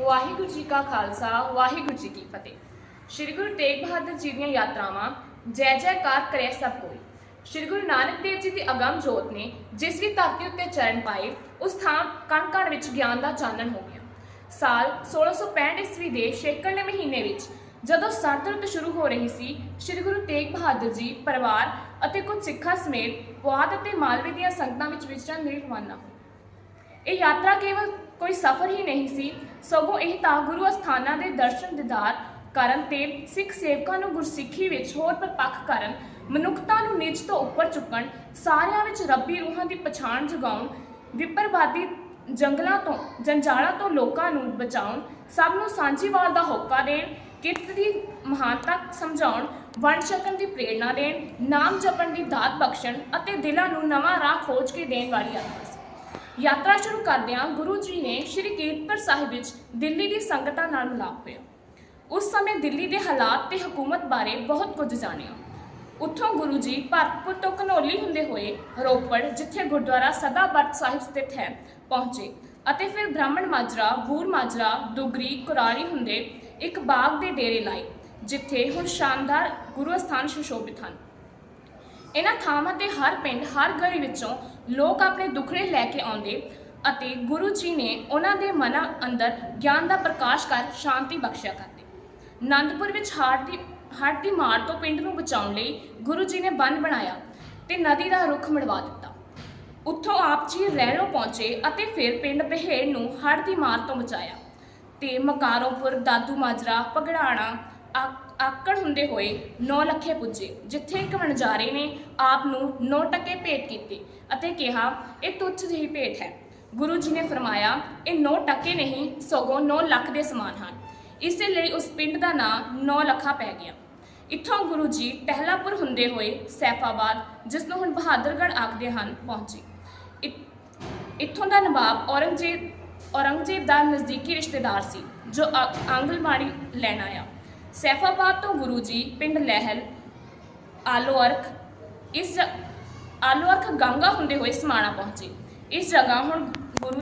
ਵਾਹਿਗੁਰੂ ਜੀ ਕਾ ਖਾਲਸਾ, ਵਾਹਿਗੁਰੂ ਜੀ ਕੀ ਫਤਿਹ। ਸ੍ਰੀ ਗੁਰੂ ਤੇਗ ਬਹਾਦਰ ਜੀ ਦੀਆਂ ਯਾਤਰਾਵਾਂ, ਜੈ ਜੈਕਾਰ ਕਰੇ ਸਭ ਕੋਈ। ਸ੍ਰੀ ਗੁਰੂ ਨਾਨਕ ਦੇਵ ਜੀ ਦੀ ਅਗੰਮ ਜੋਤ ਨੇ ਜਿਸ ਵੀ ਧਰਤੀ ਉੱਤੇ ਚਰਨ ਪਾਏ, ਉਸ ਥਾਂ ਕਣ ਕਣ ਵਿੱਚ ਗਿਆਨ ਦਾ ਚਾਨਣ ਹੋ ਗਿਆ। ਸਾਲ 1665 ਈਸਵੀ ਦੇ ਸ਼ੇਕਲ ਦੇ ਮਹੀਨੇ ਵਿੱਚ, ਜਦੋਂ ਸਰਦ ਰੁੱਤ ਸ਼ੁਰੂ ਹੋ ਰਹੀ ਸੀ, ਸ੍ਰੀ ਗੁਰੂ ਤੇਗ ਬਹਾਦਰ ਜੀ ਪਰਿਵਾਰ ਅਤੇ ਕੁਝ ਸਿੱਖਾਂ ਸਮੇਤ ਪੁਆਧ ਅਤੇ ਮਾਲਵੇ ਦੀਆਂ ਸੰਗਤਾਂ ਵਿੱਚ ਵਿਚਰਨ ਲਈ ਰਵਾਨਾ ਹੋਏ ਇਹ ਯਾਤਰਾ ਕੇਵਲ ਕੋਈ ਸਫ਼ਰ ਹੀ ਨਹੀਂ ਸੀ, ਸਗੋਂ ਇਹ ਤਾਂ ਗੁਰੂ ਅਸਥਾਨਾਂ ਦੇ ਦਰਸ਼ਨ ਦਿਦਾਰ ਕਰਨ ਤੇ ਸਿੱਖ ਸੇਵਕਾਂ ਨੂੰ ਗੁਰਸਿੱਖੀ ਵਿੱਚ ਹੋਰ ਪਰਪੱਖ ਕਰਨ, ਮਨੁੱਖਤਾ ਨੂੰ ਨਿੱਜ ਤੋਂ ਉੱਪਰ ਚੁੱਕਣ, ਸਾਰਿਆਂ ਵਿੱਚ ਰੱਬੀ ਰੂਹਾਂ ਦੀ ਪਛਾਣ ਜਗਾਉਣ, ਵਿਪਰਵਾਦੀ ਜੰਗਲਾਂ ਤੋਂ, ਜੰਜਾਲਾਂ ਤੋਂ ਲੋਕਾਂ ਨੂੰ ਬਚਾਉਣ, ਸਭ ਨੂੰ ਸਾਂਝੀਵਾਲ ਦਾ ਹੋਕਾ ਦੇਣ, ਕਿਰਤ ਦੀ ਮਹਾਨਤਾ ਸਮਝਾਉਣ, ਵੰਡ ਛਕਣ ਦੀ ਪ੍ਰੇਰਣਾ ਦੇਣ, ਨਾਮ ਜਪਣ ਦੀ ਦਾਤ ਬਖਸ਼ਣ ਅਤੇ ਦਿਲਾਂ ਨੂੰ ਨਵਾਂ ਰਾਹ ਖੋਜ ਕੇ ਦੇਣ ਵਾਲੀ ਯਾਤਰਾ ਸੀ। ਯਾਤਰਾ ਸ਼ੁਰੂ ਕਰਦਿਆਂ ਗੁਰੂ ਜੀ ਨੇ ਸ਼੍ਰੀ ਕੀਰਤਪੁਰ ਸਾਹਿਬ ਵਿੱਚ ਦਿੱਲੀ ਦੀ ਸੰਗਤਾਂ ਨਾਲ ਮਿਲਾਪ ਹੋਇਆ। ਉਸ ਸਮੇਂ ਦਿੱਲੀ ਦੇ ਹਾਲਾਤ ਤੇ ਹਕੂਮਤ ਬਾਰੇ ਬਹੁਤ ਕੁਝ ਜਾਣਿਆ। ਉੱਥੋਂ ਗੁਰੂ ਜੀ ਭਰਤਪੁਰ ਤੋਂ ਘਨੌਲੀ ਹੁੰਦੇ ਹੋਏ ਰੋਪੜ, ਜਿੱਥੇ ਗੁਰਦੁਆਰਾ ਸਦਾਬਰਤ ਸਾਹਿਬ ਸਥਿਤ ਹੈ, ਪਹੁੰਚੇ ਅਤੇ ਫਿਰ ਬ੍ਰਾਹਮਣ ਮਾਜਰਾ, ਬੂਰ ਮਾਜਰਾ, ਦੁਗਰੀ ਕੁਰਾਰੀ ਹੁੰਦੇ ਇੱਕ ਬਾਗ ਦੇ ਡੇਰੇ ਲਾਏ, ਜਿੱਥੇ ਹੁਣ ਸ਼ਾਨਦਾਰ ਗੁਰੂ ਅਸਥਾਨ ਸੁਸ਼ੋਭਿਤ ਹਨ। ਇਹਨਾਂ ਥਾਵਾਂ ਤੇ ਹਰ ਪਿੰਡ, ਹਰ ਗਲੀ ਵਿੱਚੋਂ ਲੋਕ ਆਪਣੇ ਦੁੱਖੜੇ ਲੈ ਕੇ ਆਉਂਦੇ ਅਤੇ ਗੁਰੂ ਜੀ ਨੇ ਉਹਨਾਂ ਦੇ ਮਨਾਂ ਅੰਦਰ ਗਿਆਨ ਦਾ ਪ੍ਰਕਾਸ਼ ਕਰ ਸ਼ਾਂਤੀ ਬਖਸ਼ਿਆ ਕਰਦੇ। ਆਨੰਦਪੁਰ ਵਿੱਚ ਹੜ੍ਹ ਦੀ ਹੜ੍ਹ ਦੀ ਮਾਰ ਤੋਂ ਪਿੰਡ ਨੂੰ ਬਚਾਉਣ ਲਈ ਗੁਰੂ ਜੀ ਨੇ ਬੰਨ ਬਣਾਇਆ ਤੇ ਨਦੀ ਦਾ ਰੁੱਖ ਮੜਵਾ ਦਿੱਤਾ। ਉੱਥੋਂ ਆਪ ਜੀ ਰਹਿਲੋ ਪਹੁੰਚੇ ਅਤੇ ਫਿਰ ਪਿੰਡ ਬਹੇੜ ਨੂੰ ਹੜ੍ਹ ਦੀ ਮਾਰ ਤੋਂ ਬਚਾਇਆ। ਤੇ ਮਕਾਰੋਪੁਰ, ਦਾਦੂ ਮਾਜਰਾ ਪਗੜਾਣਾ ਆਕੜ ਹੁੰਦੇ ਹੋਏ ਨੌ ਲੱਖੇ ਪੁੱਜੇ, ਜਿੱਥੇ ਇੱਕ ਵਣਜਾਰੇ ਨੇ ਆਪ ਨੂੰ 9 ਟਕੇ ਭੇਟ ਕੀਤੇ ਅਤੇ ਕਿਹਾ, ਇਹ ਤੁੱਛ ਜਿਹੀ ਭੇਟ ਹੈ। ਗੁਰੂ ਜੀ ਨੇ ਫਰਮਾਇਆ, ਇਹ 9 ਟਕੇ ਨਹੀਂ, ਸਗੋਂ 9 ਲੱਖ ਦੇ ਸਮਾਨ ਹਨ। ਇਸੇ ਲਈ ਉਸ ਪਿੰਡ ਦਾ ਨਾਂ 9 ਲੱਖਾ ਪੈ ਗਿਆ। ਇੱਥੋਂ ਗੁਰੂ ਜੀ ਟਹਿਲਾਪੁਰ ਹੁੰਦੇ ਹੋਏ ਸੈਫਾਬਾਦ, ਜਿਸ ਨੂੰ ਹੁਣ ਬਹਾਦਰਗੜ੍ਹ ਆਖਦੇ ਹਨ, ਪਹੁੰਚੇ। ਇ- ਇੱਥੋਂ ਦਾ ਨਵਾਬ ਔਰੰਗਜ਼ੇਬ ਔਰੰਗਜ਼ੇਬ ਦਾ ਨਜ਼ਦੀਕੀ ਰਿਸ਼ਤੇਦਾਰ ਸੀ, ਜੋ ਆ- ਆਂਗਲਮਾੜੀ ਲੈਣ ਆਇਆ। ਸੈਫਾਬਾਦ ਤੋਂ ਗੁਰੂ ਜੀ, ਪਿੰਡ ਲਹਿਲ, ਆਲੋ ਅਰਕ ਇਸ ਜ- ਆਲੋ ਅਰਕ ਗੰਗਾ ਹੁੰਦੇ ਹੋਏ ਸਮਾਣਾ ਪਹੁੰਚੇ। ਇਸ ਜਗ੍ਹਾ ਹੁਣ ਗੁਰੂ